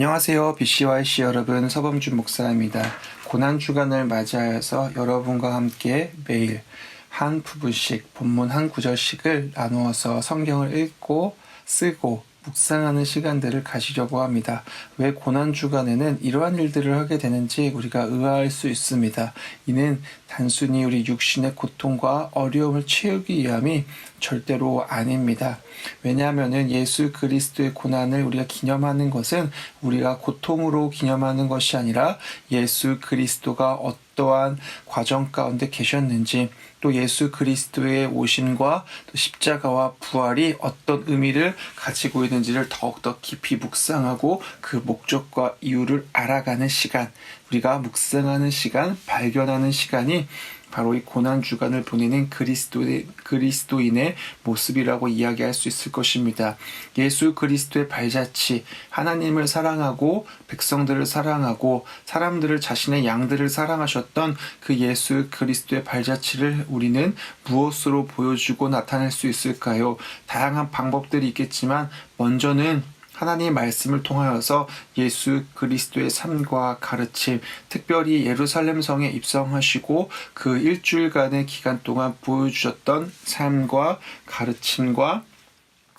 안녕하세요. BCYC 여러분, 서범준 목사입니다. 고난주간을 맞이하여서 여러분과 함께 매일 한 부분씩, 본문 한 구절씩을 나누어서 성경을 읽고 쓰고 묵상하는 시간들을 가지려고 합니다. 왜 고난 주간에는 이러한 일들을 하게 되는지 우리가 의아할 수 있습니다. 이는 단순히 우리 육신의 고통과 어려움을 채우기 위함이 절대로 아닙니다. 왜냐하면 예수 그리스도의 고난을 우리가 기념하는 것은 우리가 고통으로 기념하는 것이 아니라 예수 그리스도가 어떠한 과정 가운데 계셨는지 또 예수 그리스도의 오심과 또 십자가와 부활이 어떤 의미를 가지고 있는지를 더욱더 깊이 묵상하고 그 목적과 이유를 알아가는 시간, 우리가 묵상하는 시간, 발견하는 시간이 바로 이 고난 주간을 보내는 그리스도인의 모습이라고 이야기할 수 있을 것입니다. 예수 그리스도의 발자취, 하나님을 사랑하고 백성들을 사랑하고 사람들을 자신의 양들을 사랑하셨던 그 예수 그리스도의 발자취를 우리는 무엇으로 보여주고 나타낼 수 있을까요? 다양한 방법들이 있겠지만 먼저는 하나님의 말씀을 통하여서 예수 그리스도의 삶과 가르침, 특별히 예루살렘 성에 입성하시고 그 일주일간의 기간 동안 보여주셨던 삶과 가르침과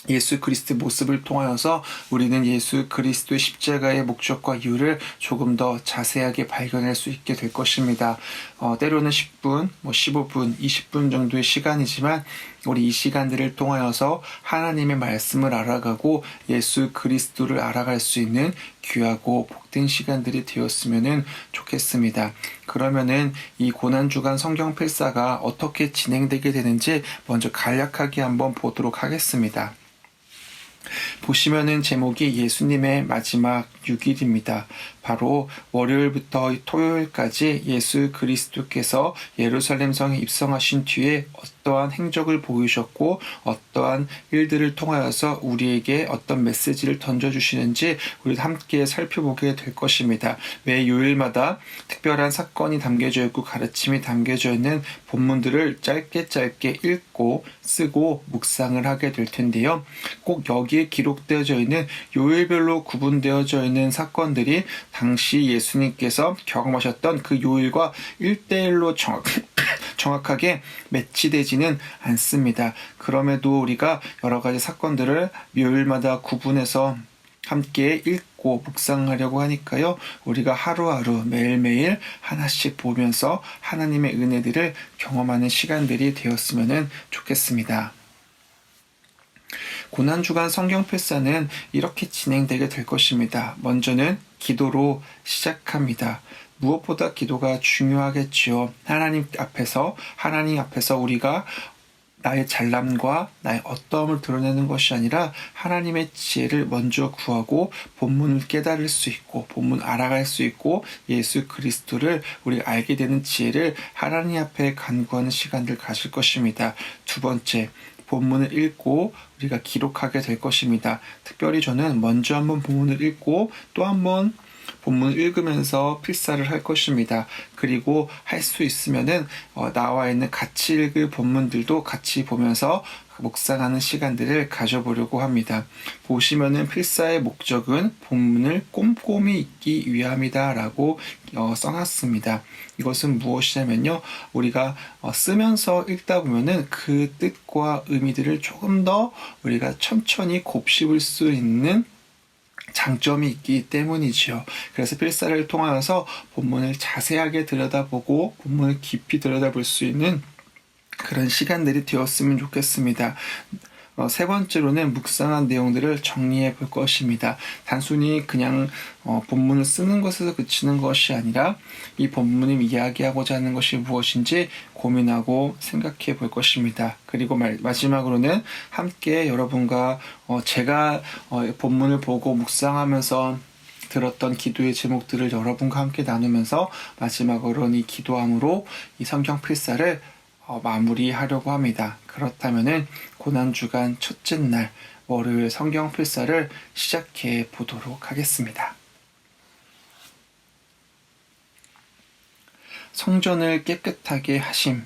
예수 그리스도의 모습을 통하여서 우리는 예수 그리스도의 십자가의 목적과 이유를 조금 더 자세하게 발견할 수 있게 될 것입니다. 어, 때로는 10분, 뭐 15분, 20분 정도의 시간이지만 우리 이 시간들을 통하여서 하나님의 말씀을 알아가고 예수 그리스도를 알아갈 수 있는 귀하고 복된 시간들이 되었으면 좋겠습니다. 그러면은 이 고난주간 성경 필사가 어떻게 진행되게 되는지 먼저 간략하게 한번 보도록 하겠습니다. 보시면은 제목이 예수님의 마지막 6일입니다. 바로 월요일부터 토요일까지 예수 그리스도께서 예루살렘 성에 입성하신 뒤에 어떠한 행적을 보이셨고 어떠한 일들을 통하여서 우리에게 어떤 메시지를 던져주시는지 우리 함께 살펴보게 될 것입니다. 매 요일마다 특별한 사건이 담겨져 있고 가르침이 담겨져 있는 본문들을 짧게 짧게 읽고 쓰고 묵상을 하게 될 텐데요. 꼭 여기에 기록되어져 있는 요일별로 구분되어져 있는 사건들이 당시 예수님께서 경험하셨던 그 요일과 일대일로 정확, 정확하게 매치되지는 않습니다. 그럼에도 우리가 여러 가지 사건들을 요일마다 구분해서 함께 읽고 묵상하려고 하니까요. 우리가 하루하루 매일매일 하나씩 보면서 하나님의 은혜들을 경험하는 시간들이 되었으면 좋겠습니다. 고난주간 성경 필사는 이렇게 진행되게 될 것입니다. 먼저는 기도로 시작합니다. 무엇보다 기도가 중요하겠지요. 하나님 앞에서, 하나님 앞에서 우리가 나의 잘남과 나의 어떠함을 드러내는 것이 아니라 하나님의 지혜를 먼저 구하고 본문을 깨달을 수 있고 본문 알아갈 수 있고 예수 그리스도를 우리 알게 되는 지혜를 하나님 앞에 간구하는 시간들 가질 것입니다. 두 번째 본문을 읽고 우리가 기록하게 될 것입니다. 특별히 저는 먼저 한번 본문을 읽고 또 한번 본문을 읽으면서 필사를 할 것입니다. 그리고 할 수 있으면은 어, 나와 있는 같이 읽을 본문들도 같이 보면서 묵상하는 시간들을 가져보려고 합니다. 보시면은 필사의 목적은 본문을 꼼꼼히 읽기 위함이다라고 어, 써놨습니다. 이것은 무엇이냐면요, 우리가 어, 쓰면서 읽다 보면은 그 뜻과 의미들을 조금 더 우리가 천천히 곱씹을 수 있는 장점이 있기 때문이지요. 그래서 필사를 통하여서 본문을 자세하게 들여다보고 본문을 깊이 들여다볼 수 있는 그런 시간들이 되었으면 좋겠습니다. 어, 세 번째로는 묵상한 내용들을 정리해 볼 것입니다. 단순히 그냥 어, 본문을 쓰는 것에서 그치는 것이 아니라 이 본문이 이야기하고자 하는 것이 무엇인지 고민하고 생각해 볼 것입니다. 그리고 말, 마지막으로는 함께 여러분과 어, 제가 어, 본문을 보고 묵상하면서 들었던 기도의 제목들을 여러분과 함께 나누면서 마지막으로는 이 기도함으로 이 성경 필사를 어, 마무리하려고 합니다. 그렇다면은 고난 주간 첫째 날 월요일 성경 필사를 시작해 보도록 하겠습니다. 성전을 깨끗하게 하심.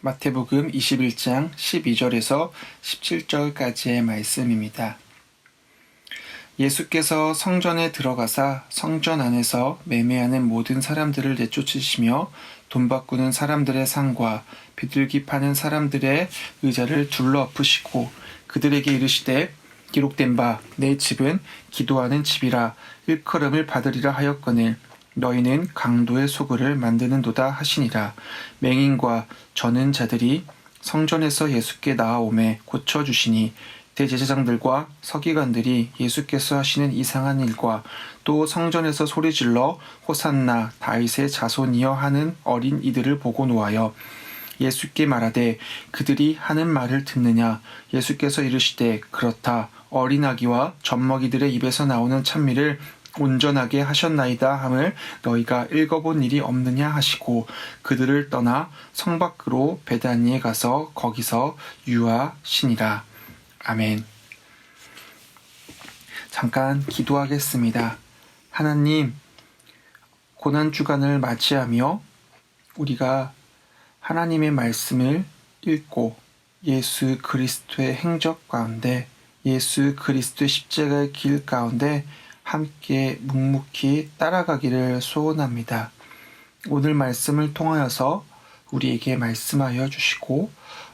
마태복음 21장 12절에서 17절까지의 말씀입니다. 예수께서 성전에 들어가사 성전 안에서 매매하는 모든 사람들을 내쫓으시며 돈 바꾸는 사람들의 상과 비둘기 파는 사람들의 의자를 둘러 엎으시고 그들에게 이르시되 기록된 바 내 집은 기도하는 집이라 일컬음을 받으리라 하였거늘 너희는 강도의 소굴을 만드는도다 하시니라. 맹인과 저는 자들이 성전에서 예수께 나아오매 고쳐주시니 대제사장들과 서기관들이 예수께서 하시는 이상한 일과 또 성전에서 소리질러 호산나 다윗의 자손이여 하는 어린 이들을 보고 노하여 예수께 말하되 그들이 하는 말을 듣느냐? 예수께서 이르시되 그렇다. 어린아기와 젖먹이들의 입에서 나오는 찬미를 온전하게 하셨나이다 함을 너희가 읽어본 일이 없느냐 하시고 그들을 떠나 성 밖으로 베다니에 가서 거기서 유하시니라 아멘 잠깐 기도하겠습니다 하나님 고난 주간을 맞이하며 우리가 하나님의 말씀을 읽고 예수 그리스도의 행적 가운데 예수 그리스도의 십자가의 길 가운데 함께 묵묵히 따라가기를 소원합니다. 오늘 말씀을 통하여서 우리에게 말씀하여 주시고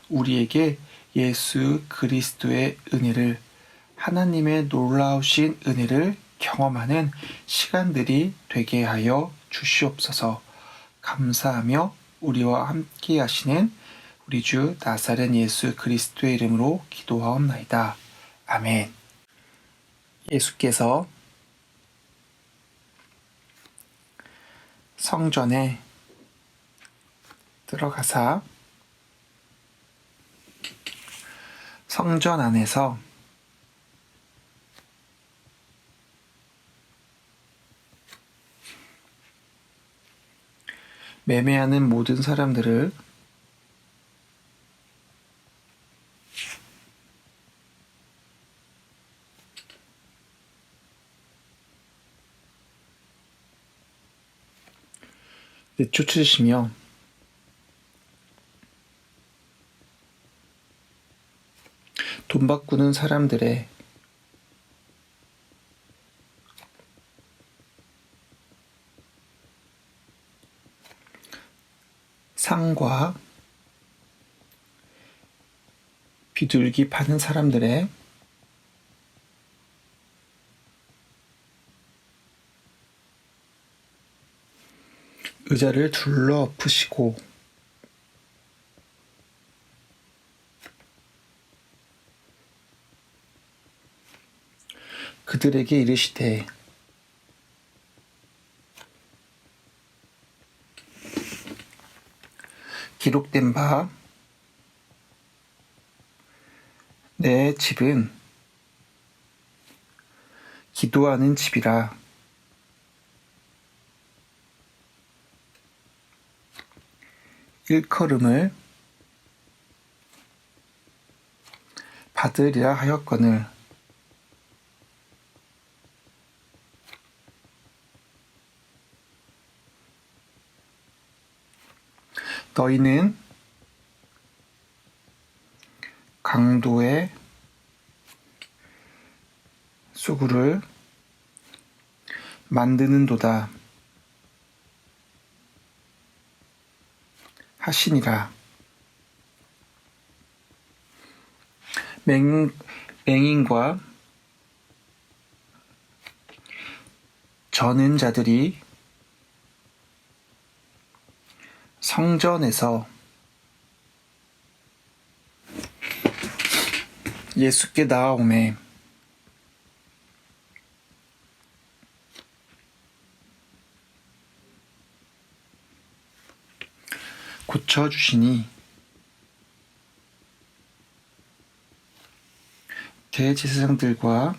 우리에게 예수 그리스도의 은혜를 하나님의 놀라우신 은혜를 경험하는 시간들이 되게 하여 주시옵소서 감사하며 우리와 함께 하시는 우리 주 나사렛 예수 그리스도의 이름으로 기도하옵나이다. 아멘. 예수께서 성전에 들어가사 성전 안에서 매매하는 모든 사람들을 내쫓으시며 돈 바꾸는 사람들의 상과 비둘기 파는 사람들의 의자를 둘러 엎으시고 그들에게 이르시되 기록된 바 내 집은 기도하는 집이라. 일컬음을 받으리라 하였거늘 너희는 강도의 수구를 만드는 도다. 하시니라. 맹, 맹인과 저는 자들이 성전에서 예수께 나아오매 고쳐 주시니 대제사장들과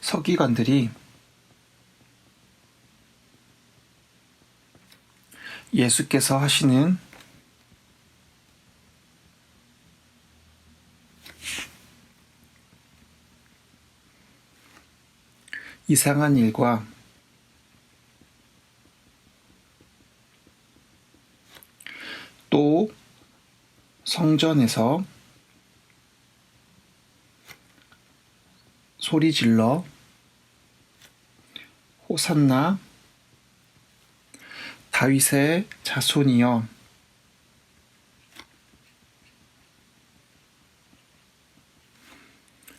서기관들이 예수께서 하시는 이상한 일과 또 성전에서 소리 질러 호산나 다윗의 자손이여.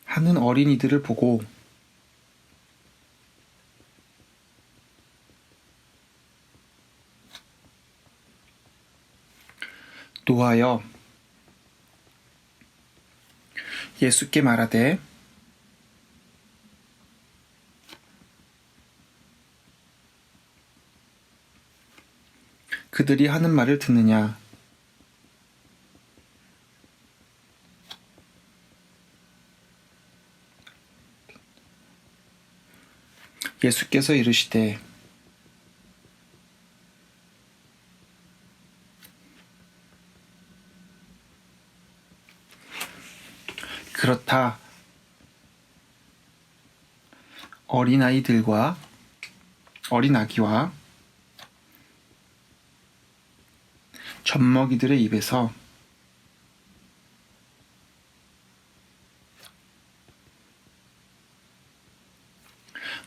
하는 어린이들을 보고 노하여 예수께 말하되 그들이 하는 말을 듣느냐? 예수께서 이르시되 그렇다. 어린아이들과 어린아기와 젖먹이들의 입에서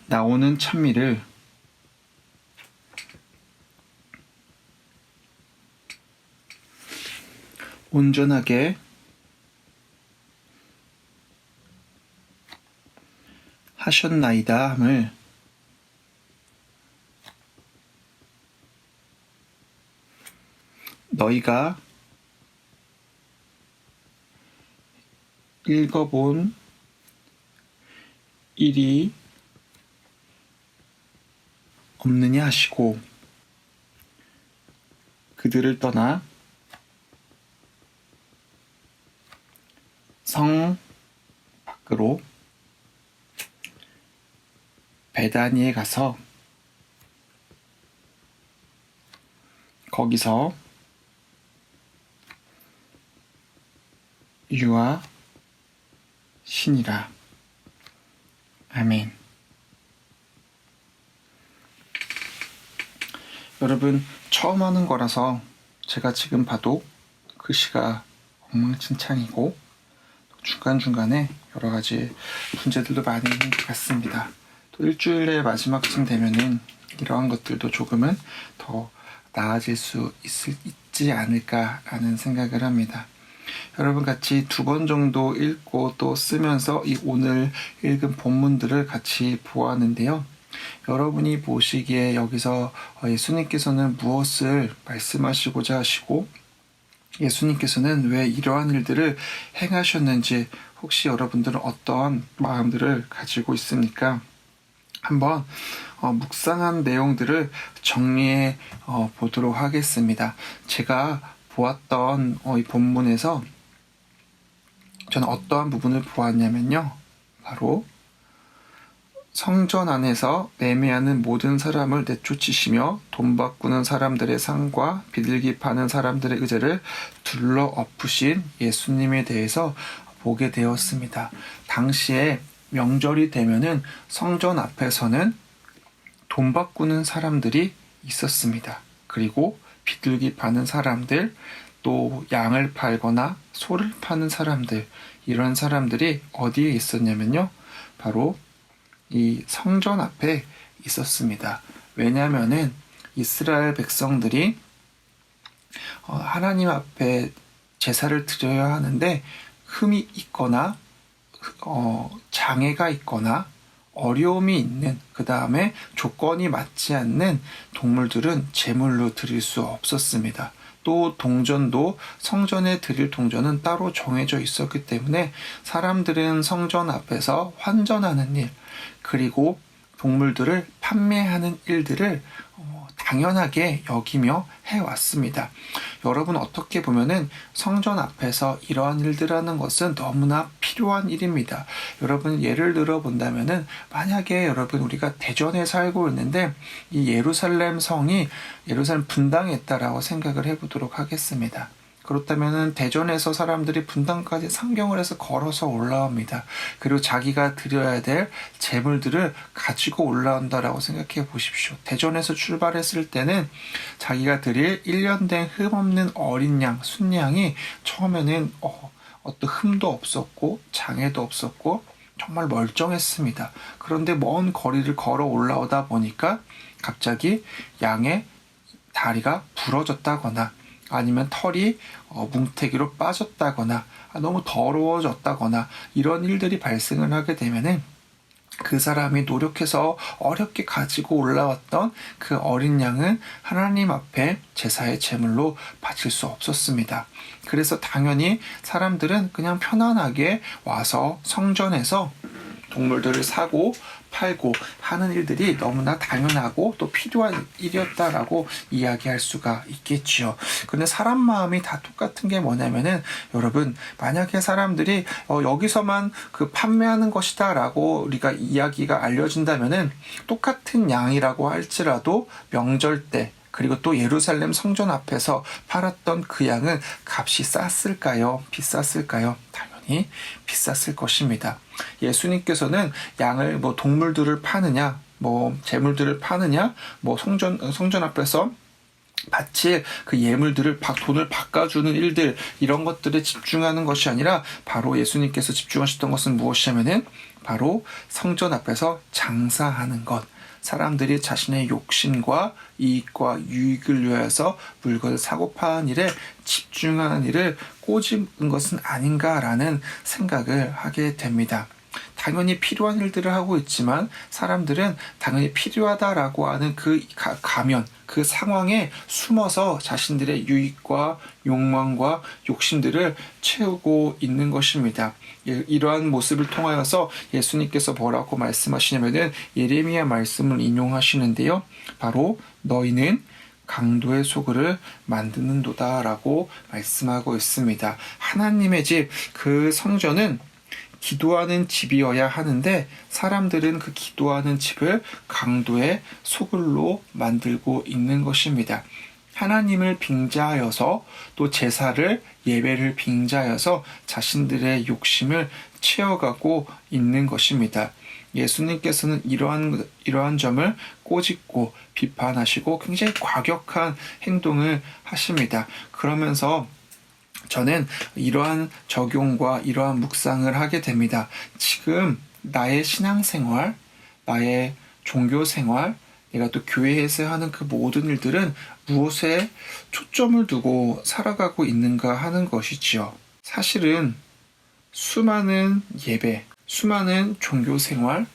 나오는 찬미를 온전하게 하셨나이다 함을 너희가 읽어본 일이 없느냐 하시고 그들을 떠나 성 밖으로 베다니에 가서 거기서 유아 신이라 아멘. 여러분 처음 하는 거라서 제가 지금 봐도 글씨가 엉망진창이고 중간중간에 여러 가지 문제들도 많이 있는 것 같습니다. 또 일주일의 마지막쯤 되면은 이러한 것들도 조금은 더 나아질 수 있을, 있지 않을까라는 생각을 합니다. 여러분 같이 두 번 정도 읽고 또 쓰면서 이 오늘 읽은 본문들을 같이 보았는데요. 여러분이 보시기에 여기서 예수님께서는 무엇을 말씀하시고자 하시고 예수님께서는 왜 이러한 일들을 행하셨는지 혹시 여러분들은 어떠한 마음들을 가지고 있습니까? 한번 어, 묵상한 내용들을 정리해 어, 보도록 하겠습니다. 제가 보았던 어, 이 본문에서 저는 어떠한 부분을 보았냐면요. 바로 성전 안에서 매매하는 모든 사람을 내쫓으시며 돈 바꾸는 사람들의 상과 비둘기 파는 사람들의 의제를 둘러 엎으신 예수님에 대해서 보게 되었습니다. 당시에 명절이 되면은 성전 앞에서는 돈 바꾸는 사람들이 있었습니다. 그리고 비둘기 파는 사람들, 또 양을 팔거나 소를 파는 사람들, 이런 사람들이 어디에 있었냐면요. 바로 이 성전 앞에 있었습니다. 왜냐하면은 이스라엘 백성들이 어, 하나님 앞에 제사를 드려야 하는데 흠이 있거나 어, 장애가 있거나 어려움이 있는 그 다음에 조건이 맞지 않는 동물들은 제물로 드릴 수 없었습니다. 또 동전도 성전에 드릴 동전은 따로 정해져 있었기 때문에 사람들은 성전 앞에서 환전하는 일 그리고 동물들을 판매하는 일들을 어, 당연하게 여기며 해왔습니다. 여러분 어떻게 보면은 성전 앞에서 이러한 일들 하는 것은 너무나 필요한 일입니다. 여러분 예를 들어 본다면은 만약에 여러분 우리가 대전에 살고 있는데 이 예루살렘 성이 예루살렘 분당했다라고 생각을 해보도록 하겠습니다. 그렇다면 대전에서 사람들이 분당까지 상경을 해서 걸어서 올라옵니다. 그리고 자기가 드려야 될 재물들을 가지고 올라온다라고 생각해 보십시오. 대전에서 출발했을 때는 자기가 드릴 1년 된 흠 없는 어린 양, 순양이 처음에는 어, 어떤 흠도 없었고 장애도 없었고 정말 멀쩡했습니다. 그런데 먼 거리를 걸어 올라오다 보니까 갑자기 양의 다리가 부러졌다거나 아니면 털이 어, 뭉태기로 빠졌다거나 아, 너무 더러워졌다거나 이런 일들이 발생을 하게 되면은 그 사람이 노력해서 어렵게 가지고 올라왔던 그 어린 양은 하나님 앞에 제사의 제물로 바칠 수 없었습니다. 그래서 당연히 사람들은 그냥 편안하게 와서 성전에서 동물들을 사고 팔고 하는 일들이 너무나 당연하고 또 필요한 일이었다라고 이야기할 수가 있겠지요. 근데 사람 마음이 다 똑같은 게 뭐냐면은 여러분 만약에 사람들이 어, 여기서만 그 판매하는 것이다라고 우리가 이야기가 알려진다면은 똑같은 양이라고 할지라도 명절 때 그리고 또 예루살렘 성전 앞에서 팔았던 그 양은 값이 쌌을까요? 비쌌을까요? 당연히 비쌌을 것입니다. 예수님께서는 양을 뭐 동물들을 파느냐, 뭐 재물들을 파느냐, 뭐 성전 성전 앞에서 바칠 그 예물들을 바, 돈을 바꿔주는 일들 이런 것들에 집중하는 것이 아니라 바로 예수님께서 집중하셨던 것은 무엇이냐면은 바로 성전 앞에서 장사하는 것. 사람들이 자신의 욕심과 이익과 유익을 위해서 물건을 사고 파는 일에 집중하는 일을 꼬집은 것은 아닌가라는 생각을 하게 됩니다. 당연히 필요한 일들을 하고 있지만 사람들은 당연히 필요하다라고 하는 그 가- 가면 그 상황에 숨어서 자신들의 유익과 욕망과 욕심들을 채우고 있는 것입니다. 예, 이러한 모습을 통하여서 예수님께서 뭐라고 말씀하시냐면은 예레미야 말씀을 인용하시는데요. 바로 너희는 강도의 소굴을 만드는도다라고 말씀하고 있습니다. 하나님의 집, 그 성전은 기도하는 집이어야 하는데 사람들은 그 기도하는 집을 강도의 소굴로 만들고 있는 것입니다. 하나님을 빙자하여서 또 제사를 예배를 빙자하여서 자신들의 욕심을 채워가고 있는 것입니다. 예수님께서는 이러한 이러한 점을 꼬집고 비판하시고 굉장히 과격한 행동을 하십니다. 그러면서 저는 이러한 적용과 이러한 묵상을 하게 됩니다. 지금 나의 신앙생활, 나의 종교생활, 내가 또 교회에서 하는 그 모든 일들은 무엇에 초점을 두고 살아가고 있는가 하는 것이지요. 사실은 수많은 예배, 수많은 종교생활,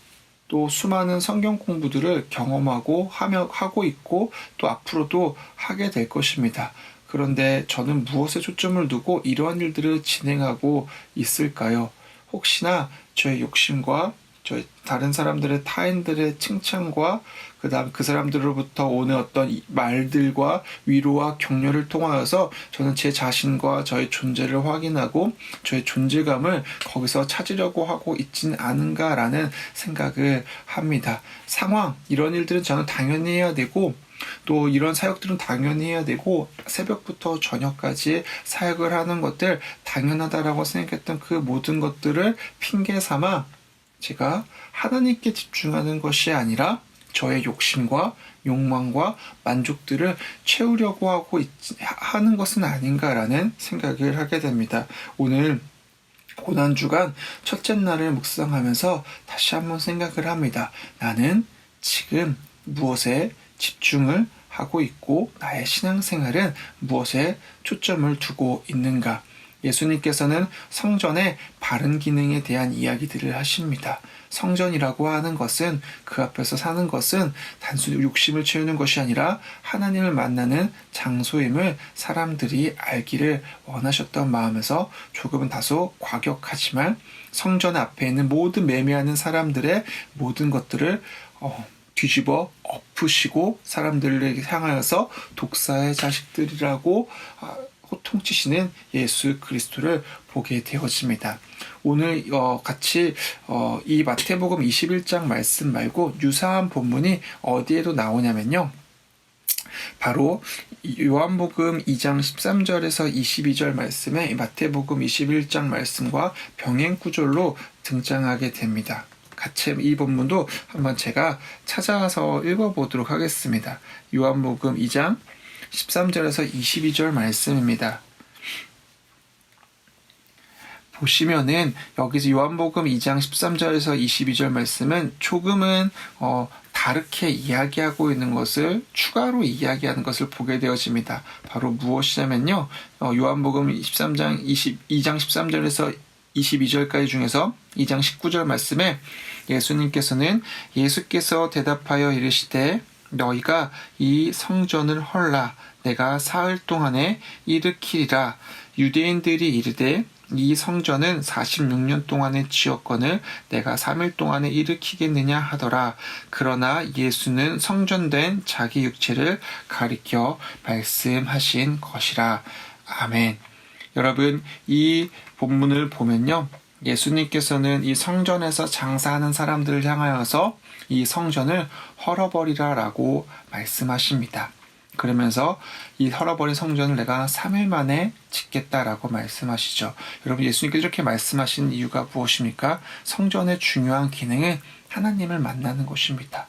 또 수많은 성경 공부들을 경험하고 하며 하고 있고 또 앞으로도 하게 될 것입니다. 그런데 저는 무엇에 초점을 두고 이러한 일들을 진행하고 있을까요? 혹시나 저의 욕심과 저희 다른 사람들의 타인들의 칭찬과 그다음 그 사람들로부터 오는 어떤 이 말들과 위로와 격려를 통하여서 저는 제 자신과 저의 존재를 확인하고 저의 존재감을 거기서 찾으려고 하고 있진 않은가라는 생각을 합니다. 상황 이런 일들은 저는 당연히 해야 되고 또 이런 사역들은 당연히 해야 되고 새벽부터 저녁까지 사역을 하는 것들 당연하다라고 생각했던 그 모든 것들을 핑계 삼아 제가 하나님께 집중하는 것이 아니라 저의 욕심과 욕망과 만족들을 채우려고 하고 있, 하는 것은 아닌가라는 생각을 하게 됩니다. 오늘 고난 주간 첫째 날을 묵상하면서 다시 한번 생각을 합니다. 나는 지금 무엇에 집중을 하고 있고 나의 신앙생활은 무엇에 초점을 두고 있는가? 예수님께서는 성전의 바른 기능에 대한 이야기들을 하십니다. 성전이라고 하는 것은 그 앞에서 사는 것은 단순히 욕심을 채우는 것이 아니라 하나님을 만나는 장소임을 사람들이 알기를 원하셨던 마음에서 조금은 다소 과격하지만 성전 앞에 있는 모든 매매하는 사람들의 모든 것들을 어, 뒤집어 엎으시고 사람들에게 향하여서 독사의 자식들이라고 아, 호통치시는 예수 그리스도를 보게 되어집니다. 오늘 어, 같이 어, 이 마태복음 21장 말씀 말고 유사한 본문이 어디에도 나오냐면요. 바로 요한복음 2장 13절에서 22절 말씀에 마태복음 21장 말씀과 병행 구절로 등장하게 됩니다. 같이 이 본문도 한번 제가 찾아서 읽어보도록 하겠습니다. 요한복음 2장 13절에서 22절 말씀입니다. 보시면은 여기서 요한복음 2장 13절에서 22절 말씀은 조금은 어, 다르게 이야기하고 있는 것을 추가로 이야기하는 것을 보게 되어집니다. 바로 무엇이냐면요. 어, 요한복음 13장 22장 13절에서 22절까지 중에서 2장 19절 말씀에 예수님께서는 예수께서 대답하여 이르시되 너희가 이 성전을 헐라 내가 사흘 동안에 일으키리라 유대인들이 이르되 이 성전은 46년 동안에 지었거늘 내가 3일 동안에 일으키겠느냐 하더라. 그러나 예수는 성전된 자기 육체를 가리켜 말씀하신 것이라. 아멘. 여러분, 이 본문을 보면요. 예수님께서는 이 성전에서 장사하는 사람들을 향하여서 이 성전을 헐어버리라 라고 말씀하십니다. 그러면서 이 헐어버린 성전을 내가 3일 만에 짓겠다라고 말씀하시죠. 여러분 예수님께서 이렇게 말씀하신 이유가 무엇입니까? 성전의 중요한 기능은 하나님을 만나는 것입니다.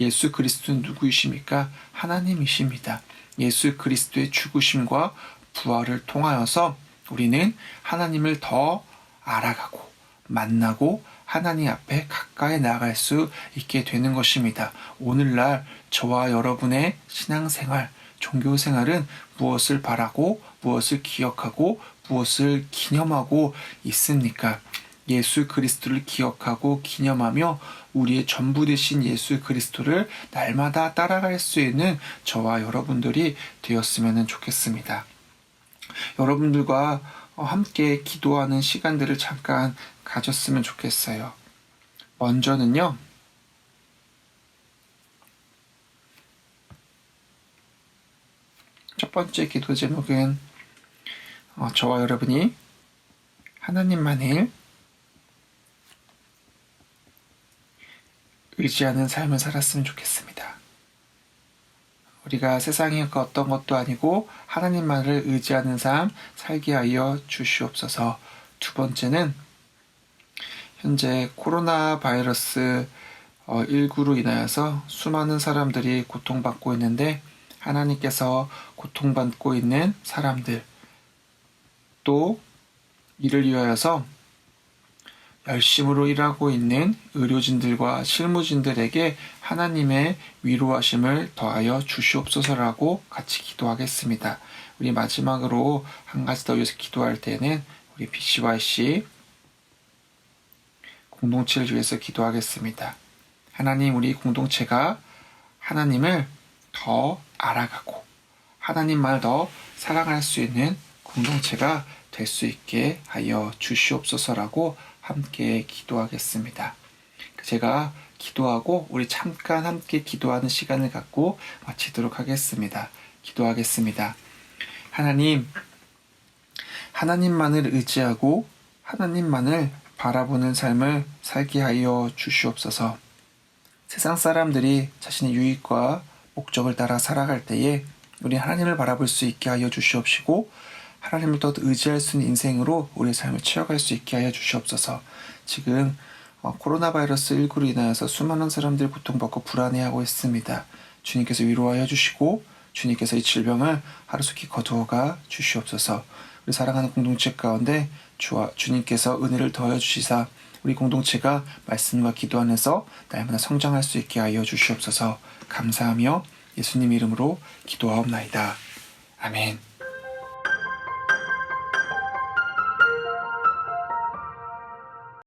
예수 그리스도는 누구이십니까? 하나님이십니다. 예수 그리스도의 죽으심과 부활을 통하여서 우리는 하나님을 더 알아가고 만나고 하나님 앞에 가까이 나아갈 수 있게 되는 것입니다. 오늘날 저와 여러분의 신앙생활, 종교생활은 무엇을 바라고 무엇을 기억하고 무엇을 기념하고 있습니까? 예수 그리스도를 기억하고 기념하며 우리의 전부 되신 예수 그리스도를 날마다 따라갈 수 있는 저와 여러분들이 되었으면 좋겠습니다. 여러분들과 함께 기도하는 시간들을 잠깐 가졌으면 좋겠어요. 먼저는요, 첫 번째 기도 제목은 어, 저와 여러분이 하나님만을 의지하는 삶을 살았으면 좋겠습니다. 우리가 세상의 그 어떤 것도 아니고 하나님만을 의지하는 삶 살게 하여 주시옵소서. 두 번째는 현재 코로나 바이러스 19로 인하여서 수많은 사람들이 고통받고 있는데 하나님께서 고통받고 있는 사람들 또 이를 위하여서 열심으로 일하고 있는 의료진들과 실무진들에게 하나님의 위로하심을 더하여 주시옵소서라고 같이 기도하겠습니다. 우리 마지막으로 한 가지 더 위해서 기도할 때는 우리 BCYC 공동체를 위해서 기도하겠습니다. 하나님, 우리 공동체가 하나님을 더 알아가고 하나님만을 더 사랑할 수 있는 공동체가 될 수 있게 하여 주시옵소서라고 함께 기도하겠습니다. 제가 기도하고 우리 잠깐 함께 기도하는 시간을 갖고 마치도록 하겠습니다. 기도하겠습니다. 하나님, 하나님만을 의지하고 하나님만을 바라보는 삶을 살게 하여 주시옵소서. 세상 사람들이 자신의 유익과 목적을 따라 살아갈 때에 우리 하나님을 바라볼 수 있게 하여 주시옵시고 하나님을 더 의지할 수 있는 인생으로 우리의 삶을 채워갈 수 있게 하여 주시옵소서. 지금 어, 코로나 바이러스 19로 인하여서 수많은 사람들이 고통받고 불안해하고 있습니다. 주님께서 위로하여 주시고 주님께서 이 질병을 하루속히 거두어가 주시옵소서. 우리 사랑하는 공동체 가운데 주와 주님께서 은혜를 더하여 주시사 우리 공동체가 말씀과 기도 안에서 날마다 성장할 수 있게 하여 주시옵소서. 감사하며 예수님 이름으로 기도하옵나이다. 아멘.